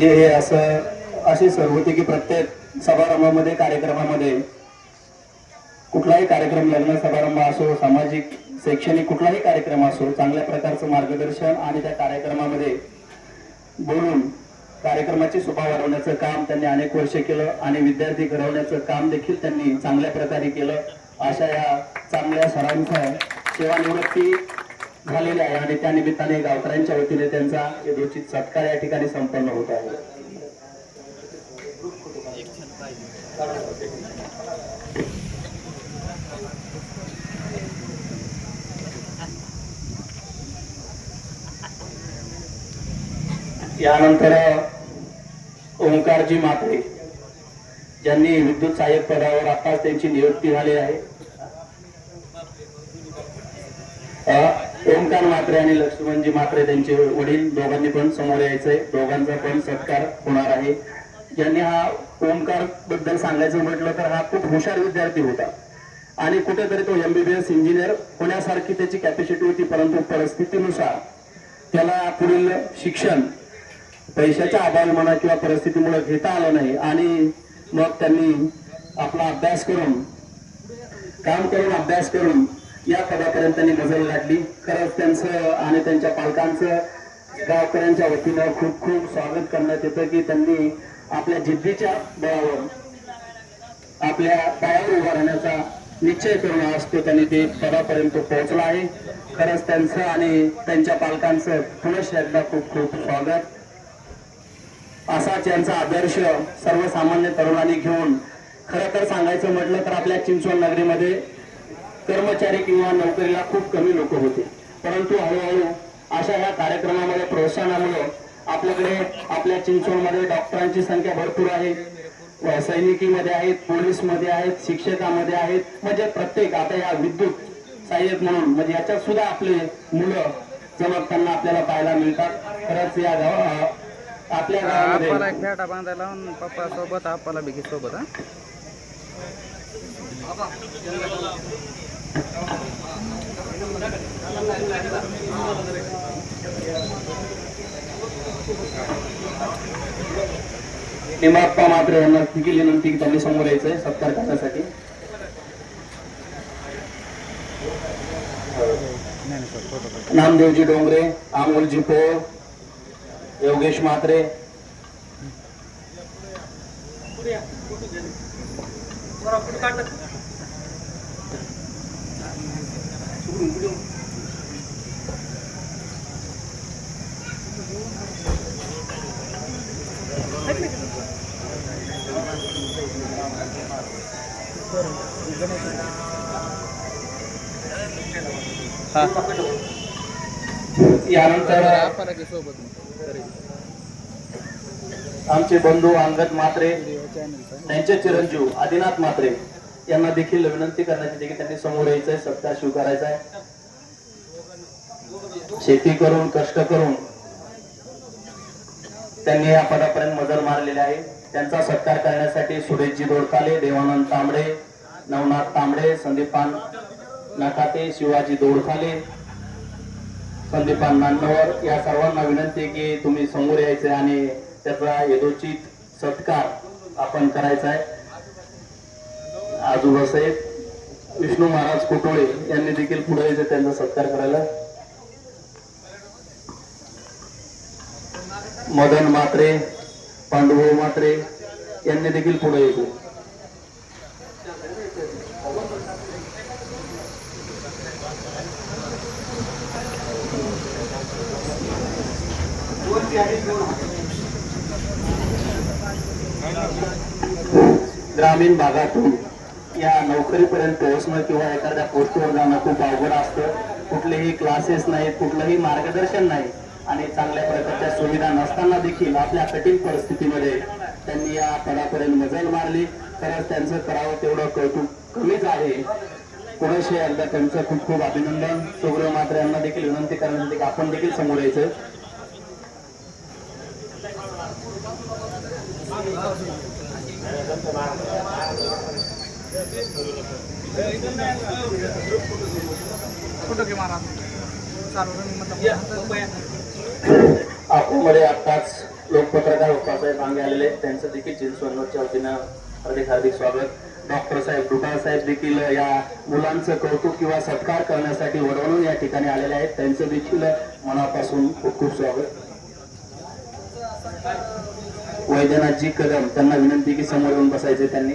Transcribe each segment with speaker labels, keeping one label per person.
Speaker 1: जे हे असं अशी सर होती की प्रत्येक समारंभामध्ये कार्यक्रमामध्ये कुठलाही कार्यक्रम लग्न समारंभ असो सामाजिक शैक्षणिक कुठलाही कार्यक्रम असो चांगल्या प्रकारचं मार्गदर्शन आणि त्या कार्यक्रमामध्ये बोलून कार्यक्रमाची शोभा वाढवण्याचं काम त्यांनी अनेक वर्ष केलं आणि विद्यार्थी घडवण्याचं काम देखील त्यांनी चांगल्या प्रकारे केलं. अशा या चांगल्या सरांचा सेवानिवृत्ती झालेले आहे आणि त्या निमित्ताने गावकऱ्यांच्या वतीने त्यांचा यथोचित सत्कार या ठिकाणी संपन्न होत आहे. यानंतर ओंकारजी मात्रे ज्यांनी विद्युत सहाय्यक पदावर आताच त्यांची नियुक्ती झाली आहे. ओमकार मात्रे आणि लक्ष्मणजी मात्रे त्यांचे वडील. दोघांनी पण समोर यायचंय. दोघांचा पण सत्कार होणार आहे. यांनी हा ओमकारबद्दल सांगायचं म्हटलं तर हा खूप हुशार विद्यार्थी होता. आणि कुठेतरी तो एमबीबीएस इंजिनियर होण्यासारखी त्याची कॅपॅसिटी होती परंतु परिस्थितीनुसार त्याला पुढील शिक्षण पैशाच्या अभावी म्हणा किंवा परिस्थितीमुळे घेता आलं नाही. आणि मग त्यांनी आपला अभ्यास करून काम करून अभ्यास करून या पदापर्यंत त्यांनी गजल लागली खरंच त्यांचं आणि त्यांच्या पालकांचं गावकऱ्यांच्या वतीनं खूप खूप स्वागत करण्यात येतं की त्यांनी आपल्या जिद्दीच्या बळावर आपल्या पायावर उभा राहण्याचा निश्चय करून आज तो त्यांनी ते पदापर्यंत पोहोचला आहे. खरंच त्यांचं आणि त्यांच्या पालकांचं पुनश एकदा खूप खूप स्वागत. असाच यांचा आदर्श सर्वसामान्य तरुणांनी घेऊन खरं तर सांगायचं म्हटलं तर आपल्या चिंचवड नगरीमध्ये कर्मचारी किंवा नोकरीला खूप कमी लोक होते. परंतु हळूहळू अशा ह्या कार्यक्रमामध्ये प्रोत्साहनामुळे आपल्याकडे आपल्या चिंचवडमध्ये डॉक्टरांची संख्या भरपूर आहे. सैनिकीमध्ये आहेत पोलीसमध्ये आहेत शिक्षकामध्ये आहेत. म्हणजे प्रत्येक आता या विद्युत सहाय्यक म्हणून म्हणजे याच्यात सुद्धा आपले मुलं चमकताना आपल्याला पाहायला मिळतात. खरंच या गाव आपल्या गावामध्ये
Speaker 2: एक बांधायला पप्पा सोबत आप्पाला बिगी सोबत हा.
Speaker 1: निमाप्पा मात्र यांना देखील विनंती की त्यांनी समोर यायचंय सत्कार करण्यासाठी. नामदेवजी डोंगरे आमोलजी पोळ योगेश म्हात्रे यानंतर आमचे बंधू अंगद
Speaker 2: चॅनलचा
Speaker 1: त्यांचे चिरंजीव आदिनाथ म्हात्रे यांना देखील विनंती करण्यात येते की त्यांनी समोर यायचंय सत्कार स्वीकारायचा आहे शेती करून कष्ट करून त्यांनी या पदापर्यंत मजल मारलेले आहे. त्यांचा सत्कार करण्यासाठी सुरेशजी दोडकाले देवानंद तांबडे नवनाथ तांबडे संदीपान नाकाते शिवाजी दौडखाले. संदीपान नांदवर या सर्वांना विनंती आहे की तुम्ही समोर यायचे आणि त्याचा यथोचित सत्कार आपण करायचा आहे. आजोबा साहेब विष्णू महाराज कोटोळे यांनी देखील पुढे यायचं त्यांचा सत्कार करायला. मदन मात्रे पांडुभाऊ मात्रे यांनी देखील पुढे यायचं ग्रामीण भागातून या नोकरीपर्यंत पोहोचणं किंवा एखाद्या पोस्टवर जाणं खूप अवघड असतं. कुठलेही क्लासेस नाहीत कुठलंही मार्गदर्शन नाही आणि चांगल्या प्रकारच्या सुविधा नसताना देखील आपल्या कठीण परिस्थितीमध्ये त्यांनी या पदापर्यंत मजल मारली. खरंच त्यांचं करावं तेवढं कौतुक कमीच आहे. पुरेशे एकदा त्यांचं खूप खूप अभिनंदन. सुग्रह मात्र यांना देखील विनंती करण्यासाठी आपण देखील समोर यायचं
Speaker 2: फोटो घे महाराज चालू रनिंग मतलब
Speaker 1: मध्ये आताच लोकपत्रकार बाप्पासाहेब मांगे आलेले आहेत. त्यांचं देखील चिंचवडच्या वतीनं हार्दिक हार्दिक स्वागत. डॉक्टर साहेब कृपाळसाहेब देखील या मुलांचं कौतुक किंवा सत्कार करण्यासाठी वडवणून या ठिकाणी आलेले आहेत. त्यांचं देखील मनापासून खूप खूप स्वागत. वैद्यनाथजी कदम त्यांना विनंती की समोर येऊन बसायचे त्यांनी.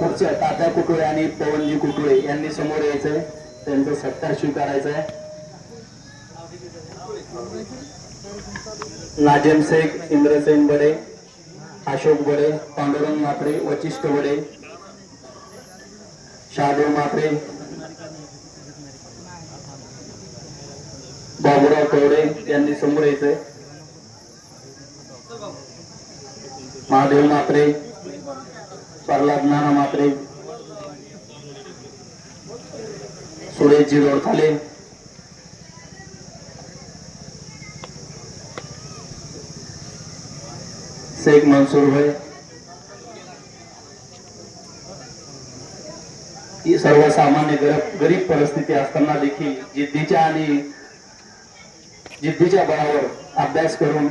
Speaker 1: पुढचं तात्या कुटुळे आणि पवनजी कुटुळे यांनी समोर यायचंय. त्यांचा सत्कार स्वीकारायचा आहे नाजेम शेख इंद्रसेन बडे अशोक बडे पांडुरंग मात्रे वचिष्ठ बडे शहादेव मात्रे बाबुराव कवडे यांनी समोर यायचंय. महादेव मात्रे प्रल्हाद नाना मात्रे सुरेशजी रोडखाले शेख मंसूर भाई ही सर्वसामान्य गरीब गरीब परिस्थिती असताना देखील जिद्दीच्या आणि जिद्दीच्या बळावर अभ्यास करून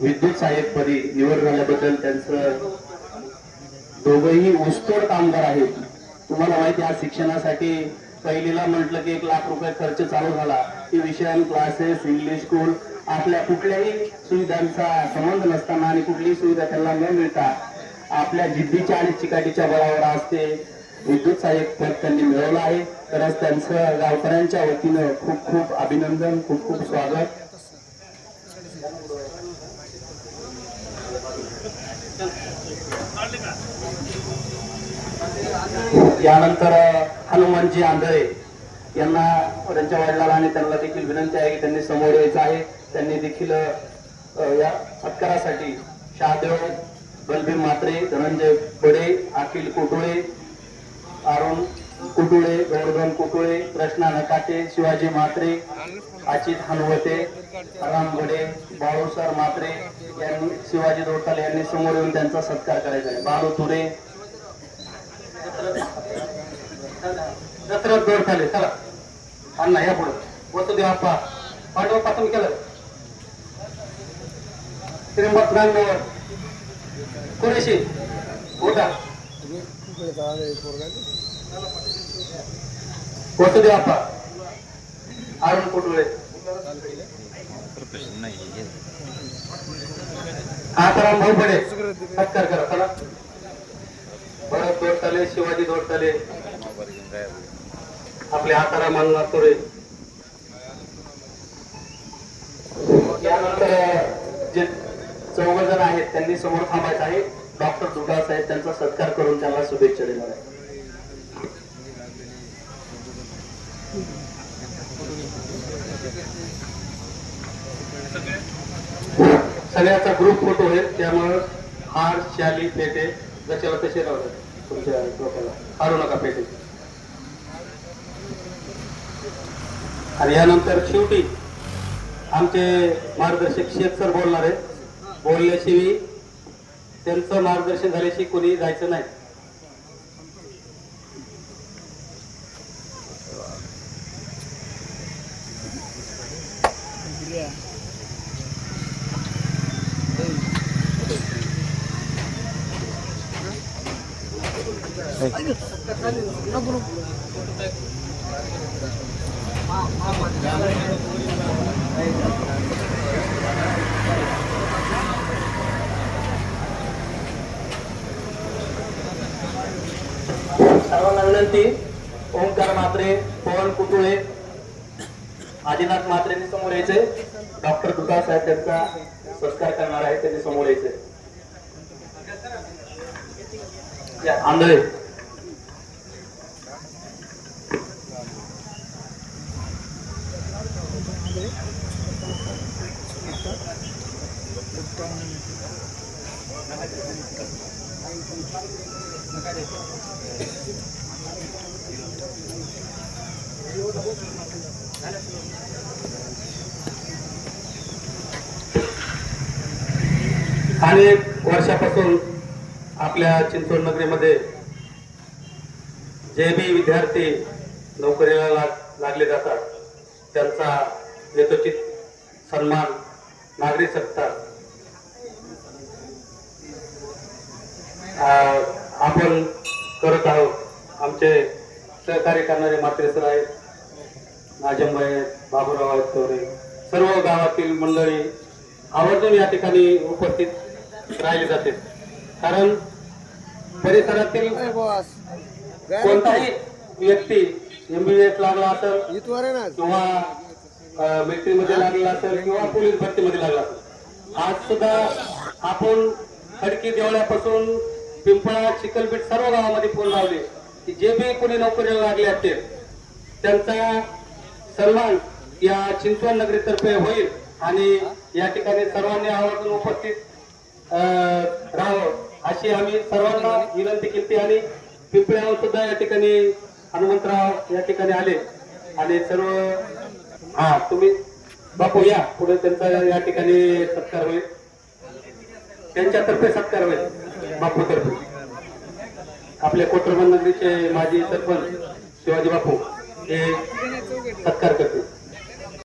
Speaker 1: विद्युत सहाय्यक पदी निवड झाल्याबद्दल त्यांचं दोघंही ऊसतोड कामगार आहेत. तुम्हाला माहिती आहे, आज शिक्षणासाठी पहिलीला म्हटलं की एक लाख रुपये खर्च चालू झाला. की विषयान क्लासेस इंग्लिश स्कूल आपल्या कुठल्याही सुविधांचा संबंध नसताना आणि कुठलीही सुविधा त्यांना न मिळता आपल्या जिद्दीच्या आणि चिकाटीच्या बळावर आज ते विद्युत सहाय्यक पद त्यांनी मिळवलं आहे. तर आज त्यांचं गावकऱ्यांच्या वतीनं खूप खूप अभिनंदन खूप खूप स्वागत. यानंतर हनुमानजी आंधळे यांना त्यांच्या वडिलांना आणि त्यांना देखील विनंती आहे की त्यांनी समोर यायचं आहे. त्यांनी देखील या सत्कारासाठी शहादेव बलभीम मात्रे धनंजय बडे अखिल कुटुळे अरुण कुटुळे गौरधन कुटुळे कृष्णा नकाटे शिवाजी मात्रे अचित हनुवते राम गडे बाळूसर मात्रे यांनी शिवाजी दोडकाले यांनी समोर येऊन त्यांचा सत्कार करायचा आहे. बाळू तुरे दसऱ्यावर दसरथ दोडकाले चला. अण्णा या पुढे. वसुदेव आप्पा पांडवपासून केलं. श्रीमत नांदवर कुरेशी होता वसुदेव आप्पा अरुण कुटुळे. आताराम भाऊ पडे सत्कार करा चला. भरत दोडतले शिवाजी दोडतले आपले आकाराम अण्णा तुरे यानंतर जे चौघ जण आहेत त्यांनी समोर थांबायचं आहे. डॉक्टर दुर्गा साहेब त्यांचा सत्कार करून त्यांना शुभेच्छा देणार आहे. सगळ्याचा ग्रुप फोटो आहे त्यामुळं हार शाली पेटे जशाला तसे राहतात तुमच्या डोक्याला. हारू नका पेटे आणि यानंतर शेवटी आमचे मार्गदर्शक शेख सर बोलणार आहे बोलल्याशिवाय त्यांचं मार्गदर्शन झाल्याशी कोणी जायचं नाही. सर्वांना विनंती. ओंकार मात्रे पवन कुतुळे आदिनाथ मात्रेने समोर यायचे. डॉक्टर दुकाळ साहेब त्यांचा सत्कार करणार आहे त्यांनी समोर यायचे. आंधळे. अनेक वर्षापासून आपल्या चिंचवड नगरीमध्ये जे बी विद्यार्थी नोकरीला लाग- लागले जातात त्यांचा यथोचित सन्मान नागरी
Speaker 3: सत्ता आपण करत आहोत. आमचे सहकार्य करणारे मात्रे सर आहेत. नाजमबाई आहेत बाबूराव आहेत चौरे सर्व गावातील मंडळी आवर्जून या ठिकाणी उपस्थित राहिले जाते. कारण परिसरातील कोणताही व्यक्ती एमबीबीएस लागला असेल किंवा मिलिटरीमध्ये लागला असेल किंवा पोलीस भरतीमध्ये लागला असेल. आज सुद्धा आपण खडकी देवळ्यापासून पिंपळा चिखलपीठ सर्व गावामध्ये फोन लावले की जे बी कोणी नोकरीला लागले असतील त्यांचा सन्मान या चिंतवन नगरीतर्फे होईल आणि या ठिकाणी सर्वांनी आवर्जून उपस्थित अं, राहावं अशी आम्ही सर्वांना विनंती केली आणि पिंपळ्यावर सुद्धा या ठिकाणी हनुमंतराव या ठिकाणी आले आणि सर्व हा तुम्ही बापू या पुढे त्यांचा या ठिकाणी सत्कार होईल. त्यांच्यातर्फे सत्कार होईल. बापू तर्फे. आपल्या नगरीचे माजी सरपंच शिवाजी बापू हे सत्कार करतील.